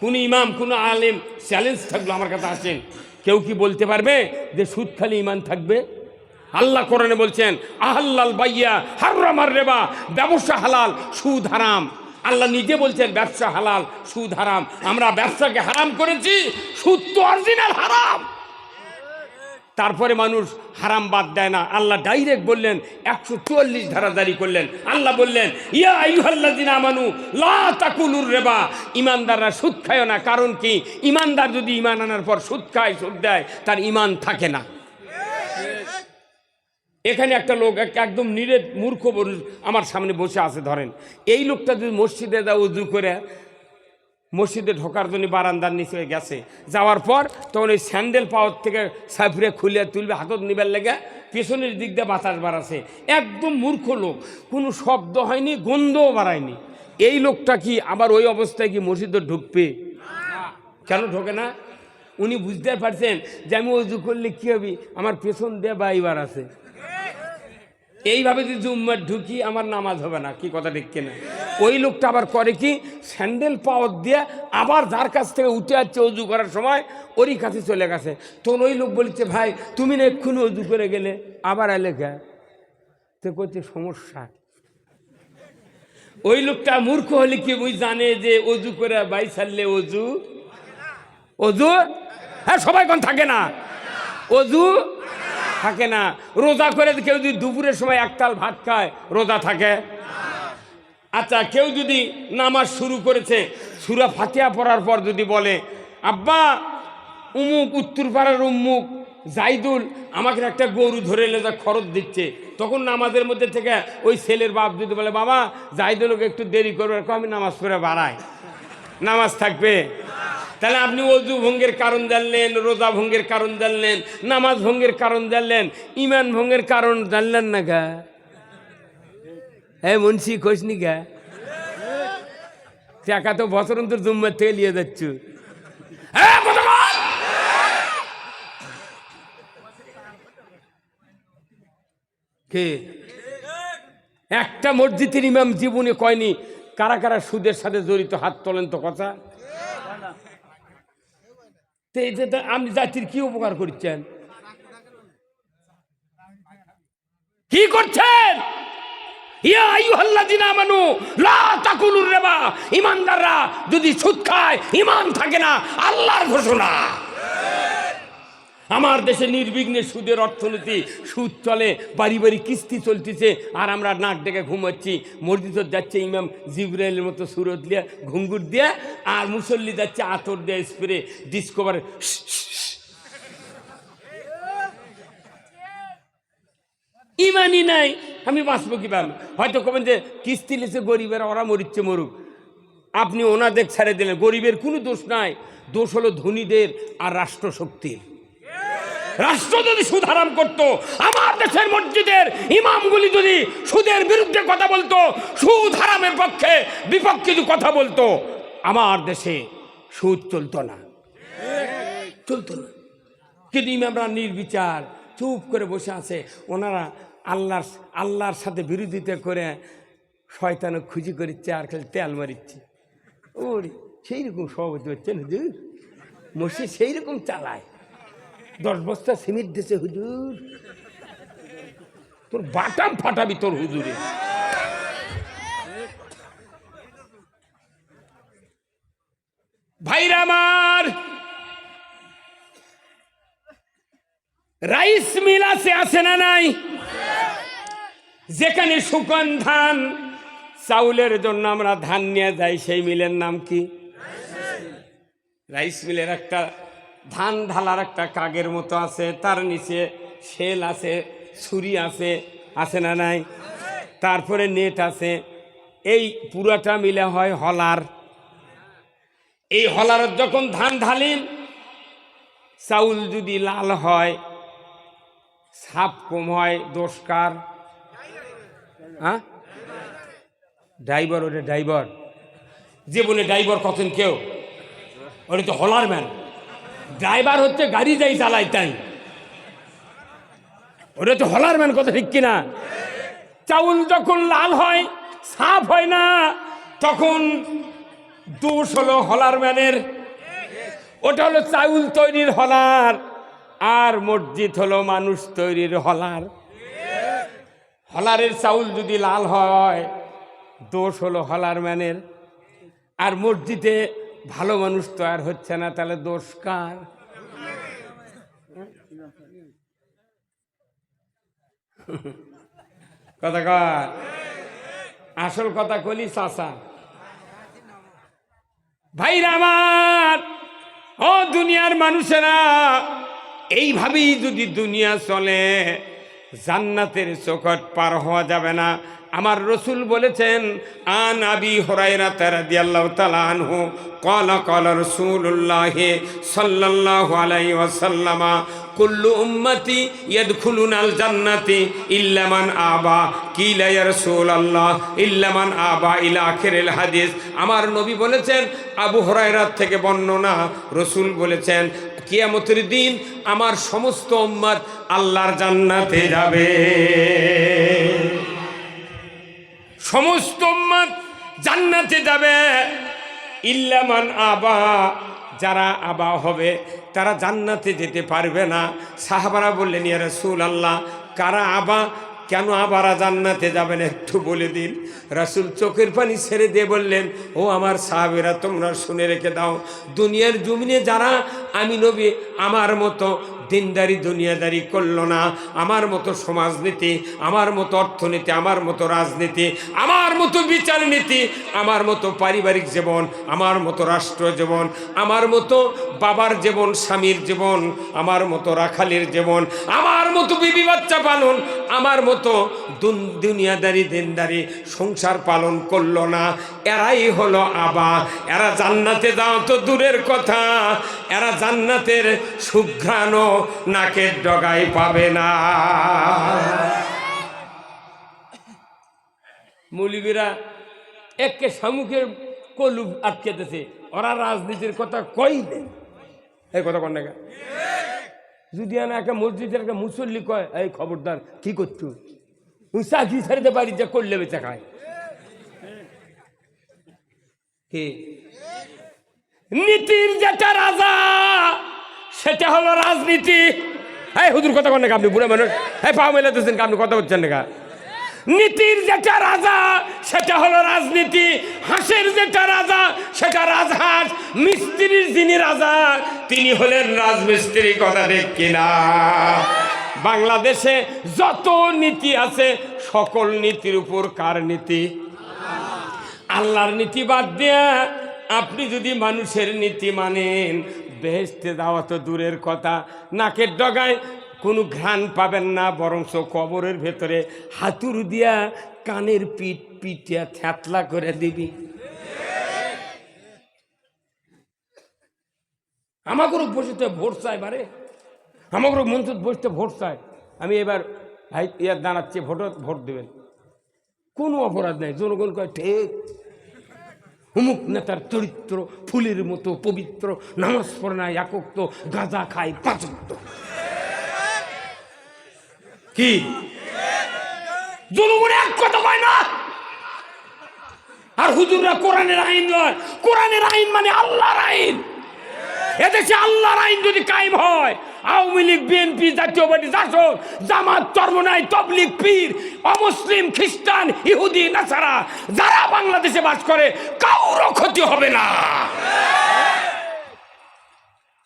কোন ইমাম, কোন আলেম চ্যালেঞ্জ থাকল আমার কাছে আসেন। কেউ কি বলতে পারবে যে সুদ খালি ইমান থাকবে? আল্লাহ কোরআনে বলছেন, আহাল্লাল বাইয়া হারামার রেবা, ব্যবসা হালাল, সুদ হারাম। আল্লাহ নিজে বলছেন, ব্যবসা হালাল, সুদ হারাম। আমরা ব্যবসাকে হারাম করেছি, সুদ তো অরিজিনাল হারাম। তারপরে মানুষ হারাম বাদ দেয় না। আল্লাহ ডাইরেক্ট বললেন, একশো চুয়াল্লিশ ধারা জারি করলেন। আল্লাহ বললেন, ইয়া লা ইমানদাররা সুদ খায় না, কারণ কি? ইমানদার যদি ইমান আনার পর সুদ খায়, সুদ দেয়, তার ইমান থাকে না। এখানে একটা লোক একদম নিরেট মূর্খ আমার সামনে বসে আছে ধরেন। এই লোকটা যদি মসজিদে দা উজু করে মসজিদে ঢোকার জন্য বারান্দার নিচে গেছে। যাওয়ার পর তখন ওই স্যান্ডেল পাওয়ার থেকে সাইফুরে খুলে তুলবে, হাতত নিবার লেগে পেছনের দিক দিয়ে বাতাস বাড়াছে। একদম মূর্খ লোক, কোনো শব্দ হয়নি, গন্ধও বাড়ায়নি। এই লোকটা কি আবার ওই অবস্থায় কি মসজিদে ঢুকবে? কেন ঢোকে না? উনি বুঝতে পারছেন যে আমি অজু করলে কী হবে? আমার পেছন দিয়ে বাইবার আছে। এইভাবে যদি উম্মার ঢুকি আমার নামাজ হবে না, কি কথা ঠিক কিনা? ওই লোকটা আবার করে কি? স্যান্ডেল পাওয়ার দিয়ে আবার যার কাছ থেকে উঠে যাচ্ছে অজু করার সময়, ওরই কাছে চলে গেছে। তখন ওই লোক বলছে, ভাই, তুমি না এক্ষুনি অজু করে গেলে? আবার এলে গে তো করছে সমস্যা। ওই লোকটা মূর্খ হলে কি ওই জানে যে অজু করে বাই ছাড়লে অজু? অজু? হ্যাঁ সবাই কোন থাকে না? অজু থাকে না। রোজা করে কেউ যদি দুপুরের সময় একতাল ভাত খায়, রোজা থাকে? আচ্ছা কেউ যদি নামাজ শুরু করেছে, সুরা ফাতিয়া পড়ার পর যদি বলে, আব্বা, উমুক উত্তর পাড়ার উম্মুক জাইদুল আমাকে একটা গরু ধরে এলে যা খরচ দিচ্ছে। তখন নামাজের মধ্যে থেকে ওই ছেলের বাপ যদি বলে, বাবা জাইদুলকে একটু দেরি করবে আমি নামাজ পড়ে বাড়াই। নামাজ থাকবে। তাহলে আপনি অজু ভঙ্গের কারণ জানলেন, রোজা ভঙ্গের কারণ জানলেন, নামাজ ভঙ্গের কারণ জানলেন ইমান ভঙ্গের কারণ জানলেন না গা? হ্যাঁ মুন্সি খোঁজনি গা? টাকা তো বছর অন্তর জুম্মার থেকে নিয়ে যাচ্ছ। হ্যাঁ! কে? একটা মসজিদের ইমাম জীবনে কয়নি? কারা কারা সুদের সাথে জড়িত, হাত তোলেন তো কথা। তো আপনি জাতির কি উপকার করছেন? কি করছেন? ইমানদাররা যদি সুদ খায় ইমান থাকে না, আল্লাহর ঘোষণা। আমার দেশে নির্বিঘ্নে সুদের অর্থনীতি, সুদ চলে, বাড়ি বাড়ি কিস্তি চলতেছে, আর আমরা নাক ডেকে ঘুমাচ্ছি। মসজিদ যাচ্ছে ইমাম জিব্রাইলের মতো সুরত দিয়ে ঘুঙ্গুর দিয়ে, আর মুসল্লি যাচ্ছে আতর দিয়ে স্প্রে ডিসকভার ইমানই নাই, আমি বাঁচবো কীভাবে? হয়তো কবেন যে, কিস্তি লিখে গরিবের, ওরা মরিচ্ছে মরুক। আপনি ওনাদের ছেড়ে দিলেন, গরিবের কোনো দোষ নাই। দোষ হলো ধনীদের আর রাষ্ট্রশক্তির। রাষ্ট্র যদি সুদ হারাম করতো, আমার দেশের মসজিদের ইমামগুলি যদি সুদের বিরুদ্ধে কথা বলতো সুদ হারামের পক্ষে বিপক্ষে যদি কথা বলতো, আমার দেশে সুদ চলতো না। চলতো না। কিন্তু ইমামরা নির্বিচার, চুপ করে বসে আছে, ওনারা আল্লাহর আল্লাহর সাথে বিরোধিতা করে শয়তানে খুঁজি করিচ্ছে আর খালি তেল মারিচ্ছে। ওরে সেই রকম সভাপতি হচ্ছে না হুজুর মসজিদ সেই রকম চালায়। দশ বস্তা সিমেন্ট দিছে, হুজুর। তোর বাটাম ফাটাবি তোর হুজুরে। ভাইরা আমার, রাইস মিল আছে আছে না নাই? যেখানে শুকন ধান, চাউলের জন্য আমরা ধান নিয়ে যাই, সেই মিলের নাম কি? রাইস মিলের একটা ধান ঢালার একটা কাগের মতো আছে, তার নিচে শেল আছে, ছুরি আছে আছে না নাই? তারপরে নেট আছে। এই পুরাটা মিলে হয় হলার। এই হলার যখন ধান ঢালিন, চাউল যদি লাল হয় সাপ কম হয় দোষকার হ্যাঁ? ড্রাইভার ওটা ড্রাইভার। জীবনে ড্রাইভার কখন কেউ? ওটা তো হলার ম্যান। ড্রাইভার হচ্ছে গাড়ি যাই চালাই তাই। ওটা তো হলার ম্যান, কথা ঠিক কিনা? চাউল যখন লাল হয়, সাফ হয় না, তখন দোষ হলো হলার ম্যানের। ওটা হলো চাউল তৈরির হলার, আর মসজিদ হলো মানুষ তৈরির হলার। হলারের চাউল যদি লাল হয়, দোষ হলো হলার ম্যানের। আর মসজিদে ভালো মানুষ তৈরি হচ্ছে না, তাহলে দোষ কার? কথা কর। আসল কথা কলি চাষা ভাইরা আমার, ও দুনিয়ার মানুষেরা, এইভাবেই যদি দুনিয়া চলে, জান্নাতের চৌকট পার হওয়া যাবে না। আমার রসুল বলেছেন, আন আবি হরাইরা তারা দিয়াল্লাহ তালা আনহু কলা কলা রসুল্লাহ সাল্লাল্লাহু আলাইহি ওয়াসাল্লামা, কুল্লু উম্মতি ইয়াদখুলুনাল জান্নাতি ইল্লামান আবা। কিলা ইয়া রাসূলুল্লাহ ইল্লামান আবা ইলা আখিরিল হাদিস। আমার নবী বলেছেন, আবু হুরায়রা থেকে বর্ণনা। রসুল বলেছেন, কিয়ামতের দিন আমার সমস্ত উম্মত আল্লাহর জান্নাতে যাবে। সমস্ত জান্নাতে যাবে। ইল্লামান আবা, যারা আবা হবে, তারা জান্নাতে যেতে পারবে না। সাহাবারা বললেন, ইয়া রাসূল আল্লাহ কারা আবা? কেন আবারা জান্নাতে যাবেন একটু বলে দিন? রাসূল চোখের পানি ছেড়ে দিয়ে বললেন, ও আমার সাহাবেরা, তোমরা শুনে রেখে দাও। দুনিয়ার জমিনে যারা আমি নবী, আমার মতো দিনদারি, দুনিয়াদারি করল না। আমার মতো সমাজনীতি, আমার মতো অর্থনীতি, আমার মতো রাজনীতি, আমার মতো বিচার নীতি আমার মতো পারিবারিক জীবন, আমার মতো রাষ্ট্র জীবন, আমার মতো বাবার জীবন, স্বামীর জীবন, আমার মতো রাখালের জীবন, আমার মতো বিবি বাচ্চা পালন, আমার মতো দুন- দুনিয়াদারি দিনদারি সংসার পালন করল না। এরাই হলো আবা। এরা জান্নাতে যাও তো দূরের কথা। এরা জান্নাতের সুঘ্রাণও নাকের ডগায় পাবে না। মৌলিবীরা একে শামুকের কলুব আটকেতেছে ওরা রাজনীতির কথা কই নেই এই কথা কন না যদি আমি একটা মসজিদের একটা মুসল্লি কয় এই খবরদার কি করছ? ওই চাকরি ছাড়িতে যা করলে বেঁচে খায়। কে? নীতির যেটা রাজা সেটা হলো রাজনীতি। হ্যাঁ হুদুর কথা কন আপনি বুড়ো মানুষ? হ্যাঁ পা মেলাতেছেন আপনি? কথা বলছেন না নীতির যেটা রাজা, সেটা হলো রাজনীতি। হাঁসের যেটা রাজা, সেটা রাজহাঁস। মিস্ত্রির যিনি রাজা, তিনি হলেন রাজমিস্ত্রি, কথা দেখ কিনা? বাংলাদেশে যত নীতি আছে, সকল নীতির উপর কার নীতি? আল্লাহর নীতি বাদ দেয়া আপনি যদি মানুষের নীতি মানেন বেহেস্তে যাওয়া তো দূরের কথা, নাকের ডগায় কোনো ঘ্রাণ পাবেন না, বরঞ্চ কবরের ভেতরে হাতুর দিয়া কানের পিঠ পিটিয়া থ্যাতলা করে দিবি। আমাকে বসতে ভোট চাই বারে। আমাকে মঞ্চ বসতে ভোট চাই আমি এবার ভাই ইয়ার দাঁড়াচ্ছি ভোট ভোট দেবেন। কোনো অপরাধ নাই, জনগণ কয়, ঠিক। হুমুক নেতার চরিত্র, ফুলের মতো পবিত্র, নামাজ পড়ে না একক্ত, গাঁজা খায়, পাঁচক্ত। কি? এক কথা না? আর কোরআনের আইন নয় কোরআনের আইন মানে আল্লাহর আইন। এদেশে আল্লাহর আইন যদি কায়েম হয়, Awami League, BNP, Jatiya Party, Jasad, Jamaat Tabligh, পীর, অমুসলিম, খ্রিস্টান, ইহুদি, নাসারা, যারা বাংলাদেশে বাস করে কারোর ক্ষতি হবে না।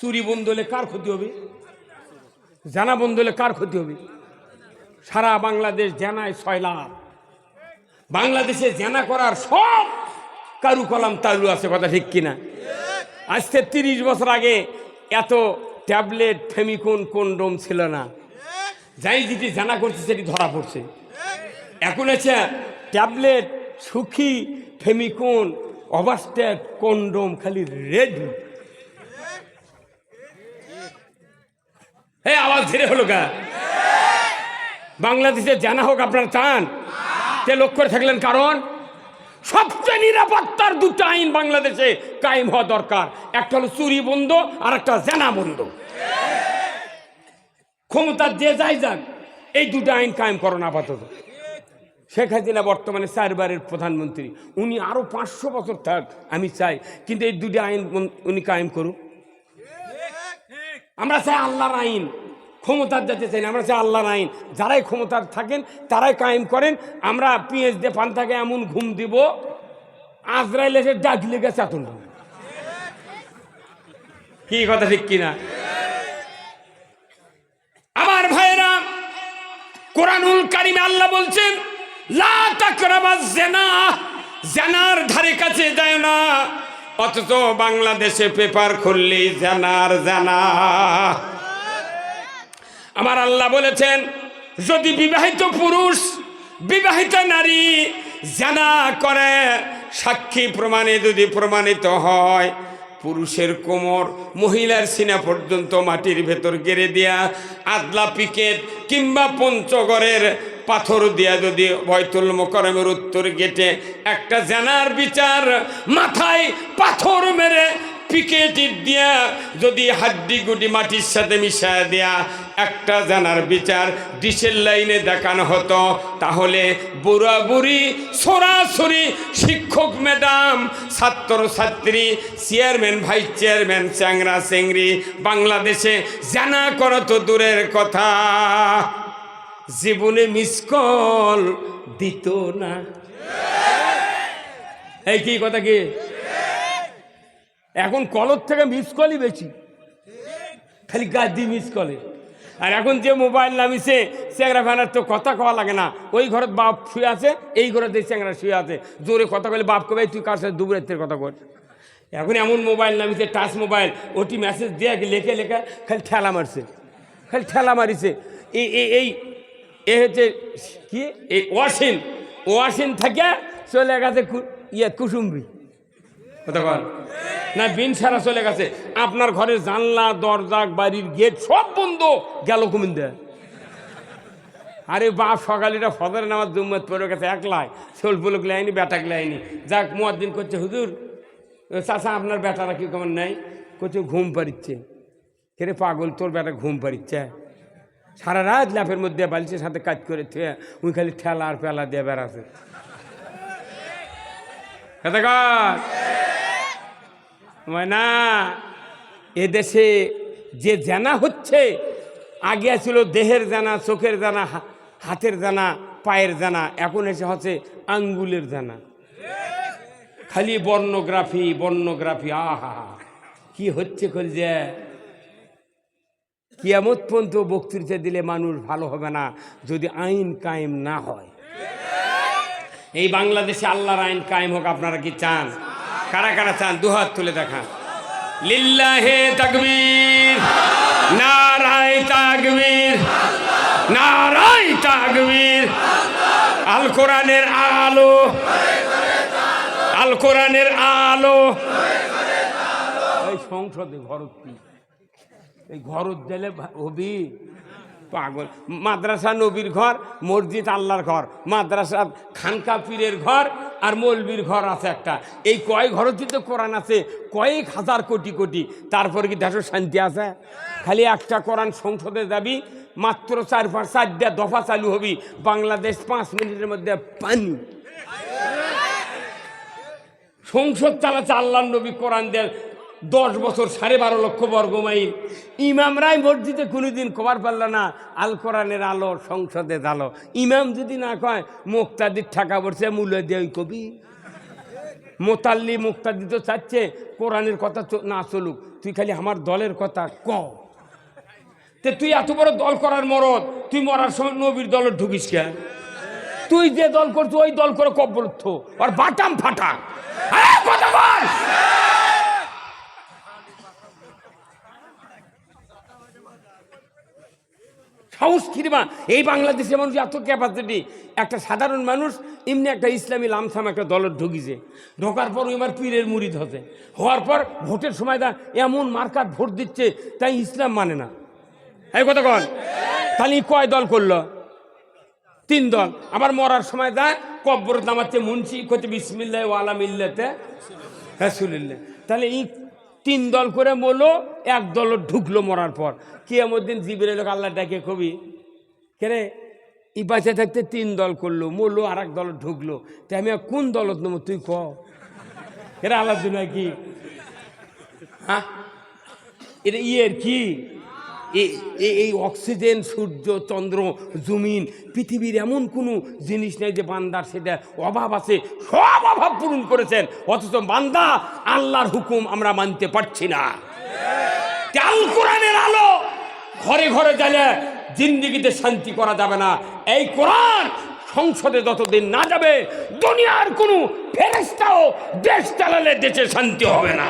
চুরি বন্ধ হলে কার ক্ষতি হবে? জানা বন্ধ হলে কার ক্ষতি হবে? সারা বাংলাদেশ জেনায় ছয় লাখ বাংলাদেশে জেনা করার সব কারু কলাম তালু আছে, কথা ঠিক কিনা? আজকে তিরিশ বছর আগে এত ট্যাবলেট, ফেমিকোন, কোনডোম ছিল না। যাই যেটি জানা করছে, সেটি ধরা পড়ছে। এখন আছে ট্যাবলেট, সুখী, ফেমিকোন অবাস্টেট কোনডোম, খালি রেডি। হে, আওয়াজ ধীরে হলো গা। বাংলাদেশে জানা হোক আপনারা চান। কে লক্ষ্য থাকলেন কারণ, সবচেয়ে নিরাপত্তার দুটো আইন বাংলাদেশে কায়েম হওয়া দরকার। একটা হলো চুরি বন্ধ, আর একটা জেনা বন্ধ। ক্ষমতা যে যাই যাক, এই দুটো আইন কায়েম করো না আপাতত। শেখ হাসিনা বর্তমানে চারবারের প্রধানমন্ত্রী। উনি আরও পাঁচশো বছর থাক, আমি চাই। কিন্তু এই দুটি আইন উনি কায়েম করুক। আমরা চাই আল্লাহর আইন। ক্ষমতার যেতে চাই আমরা চাই আল্লাহর আইন। যারাই ক্ষমতার থাকেন, তারাই কায়েম করেন। আমরা পিএইচ পান থাকে, এমন ঘুম দিব। আজরাইল এসে ডাকলে গেছে এত না কি কথা ঠিক কিনা? আমার ভাইরা কোরআনুল কারিমে আল্লাহ বলছেন, লা জেনা জেনার ধারে কাছে যায় না। অথচ বাংলাদেশে পেপার খুললেই জানার জানা আমার আল্লাহ বলেছেন, যদি বিবাহিত পুরুষ, বিবাহিত নারী জানা করে, সাক্ষী প্রমাণে যদি প্রমাণিত হয়, পুরুষের কোমর মহিলার সিনা পর্যন্ত মাটির ভেতর গেড়ে দেয়া, আদলা পিকেট কিংবা পঞ্চগড়ের পাথর দিয়া যদি বয়তুল মোকরমের উত্তর গেটে একটা জানার বিচার, মাথায় পাথর মেরে পিকেটির দিয়া যদি হাড্ডি গুডি মাটির সাথে মিশায় দেয়া একটা জানার বিচার ডিসেল লাইনে দেখানো হতো, তাহলে বুড়া বুড়ি, সরাসরি শিক্ষক ম্যাডাম ছাত্র ছাত্রী চেয়ারম্যান, ভাইস চেয়ারম্যান, চ্যাংরা চেংরি বাংলাদেশে জানা করো তো দূরের কথা। জীবনে মিস কল দিত না। এই কি, কথা কি? এখন কলর থেকে মিস কলই বেশি। খালি গাদি মিস কলে আর এখন যে মোবাইল নামিছে, চ্যাংরা ফ্যানার তো কথা কওয়া লাগে না। ওই ঘরে বাপ শুয়ে আছে, এই ঘরে দিয়ে চ্যাংরা শুয়ে আছে। জোরে কথা বলে বাপ কবে, তুই কার সাথে দুপুরের কথা কর? এখন এমন মোবাইল নামিছে টাচ মোবাইল ওটি মেসেজ দিয়ে লেখে, লেখা, খালি ঠেলা মারছে। খালি ঠেলা মারিছে। এই এই এই, এ হচ্ছে কি? এই ওয়াসিন ওয়াসিন থাকে চলে গেছে ইয়ে কুসুম্বি কথা বল না, বিন সারা চলে গেছে। আপনার ঘরের জানলা, দরজা, বাড়ির গেট সব বন্ধ। গেল কুমিন্দে আরে বাপ সকালিটা ফজর নামাজ জুম্মত পড়ে গেছে, একলাই। সোলপুলক লাইনি, বেটাক লাইনি। যাক, মুয়াদ্দিন করছে, হুজুর, চাচা, আপনার বেটারা কি কেমন নাই? করছে ঘুম পারিচ্ছে কেরে পাগল, তোর বেটা ঘুম পারিচ্ছে সারা রাত ল্যাপের মধ্যে বালিশের সাথে কাজ করে থুয়ে, উনি খালি ঠেলা আর পেলা দিয়ে বেড়াছে কতকার না এদেশে যে জানা হচ্ছে, আগে ছিল দেহের জানা, চোখের জানা হাতের জানা, পায়ের জানা, এখন এসে হচ্ছে আঙ্গুলের জানা। খালি বর্ণগ্রাফি বর্ণগ্রাফি, আহা, কি হচ্ছে যে? কিয়ামত পর্যন্ত বক্তৃতা দিলে মানুষ ভালো হবে না, যদি আইন কায়েম না হয়। এই বাংলাদেশে আল্লাহর আইন কায়েম হোক, আপনারা কি চান? কারা কারা চান? দুহাত তুলে দেখান লিল্লাহে তাকবীর, নারায় তাকবীর নারায় তাকবীর। আল কোরআনের আলো, আল কোরআনের আলো। এই সংসদে ঘরত এই ঘরত দিলে হবি পাগল। মাদ্রাসা নবীর ঘর, মসজিদ আল্লাহর ঘর, মাদ্রাসা খানকা পীরের ঘর আর মৌলবীর ঘর আছে একটা। এই কয় ঘরতি তো কোরআন আছে, কয়েক হাজার কোটি কোটি। তারপর কি দেশের শান্তি আছে? খালি একটা কোরআন সংসদে যাবি, মাত্র চার পাঁচ, চারটা দফা চালু হবি, বাংলাদেশ পাঁচ মিনিটের মধ্যে পানি। সংসদ চালাচ্ছে আল্লাহ নবী কোরআন দেন দশ বছর সাড়ে বারো লক্ষ বর্গ মাইল। ইমামরাই মসজিদে কোনোদিন কবার পারল না আল কোরআনের আলো সংসদে আলো ইমাম যদি না কয় মুক্তাদির ঠাকা পড়ছে মূল্য দিয়ে ওই কবি। মোতাল্লি মুক্তাদি তো চাচ্ছে কোরআনের কথা না চলুক তুই খালি আমার দলের কথা ক। তে তুই এত বড় দল করার মরদ তুই মরার সময় নবীর দলে ঢুকিস কে তুই যে দল করছ ওই দল করে কব্বল থো আর বাটাম ফাটা হ্যাঁ, কথা বল! সাহস কিরবা এই বাংলাদেশের মানুষ এত ক্যাপাসিটি একটা সাধারণ মানুষ, এমনি একটা ইসলামী লামসাম একটা দলের ঢুকিছে। ঢোকার পর আমার পীরের মুড়িদ হতে। হওয়ার পর ভোটের সময় দা এমন মার্কাট ভোট দিচ্ছে, তাই ইসলাম মানে না। এই কথা কন। তাহলে কয় দল করল? তিন দল। আবার মরার সময় দা কব্বর নামাচ্ছে মুন্সি করতে বিসমিল্লাহ ওয়ালা হ্যাঁ তাহলে এই তিন দল করে মরলো, এক দল ঢুকলো মরার পর। কি এমন দিন জিবির লোক আল্লাহ ডাকে কবি কেরে এই বাঁচে থাকতে তিন দল করল, মরলো আর এক দল ঢুকলো। তাই আমি কোন দলত নেব, তুই ক? এরা আলাদা কি? হ্যাঁ? এটা ইয়ের কি? এই অক্সিজেন, সূর্য, চন্দ্র, জমিন, পৃথিবীর এমন কোনো জিনিস নেই যে বান্দার সেটা অভাব আছে। সব অভাব পূরণ করেছেন। অথচ বান্দা আল্লাহর হুকুম আমরা মানতে পারছি না। কোরআনের আলো। ঘরে ঘরে গেলে জিন্দিগিতে শান্তি করা যাবে না। এই কোরআন সংসদে যতদিন না যাবে, দুনিয়ার কোনো ফেরেস্তাও দেশ চালালে দেশে শান্তি হবে না।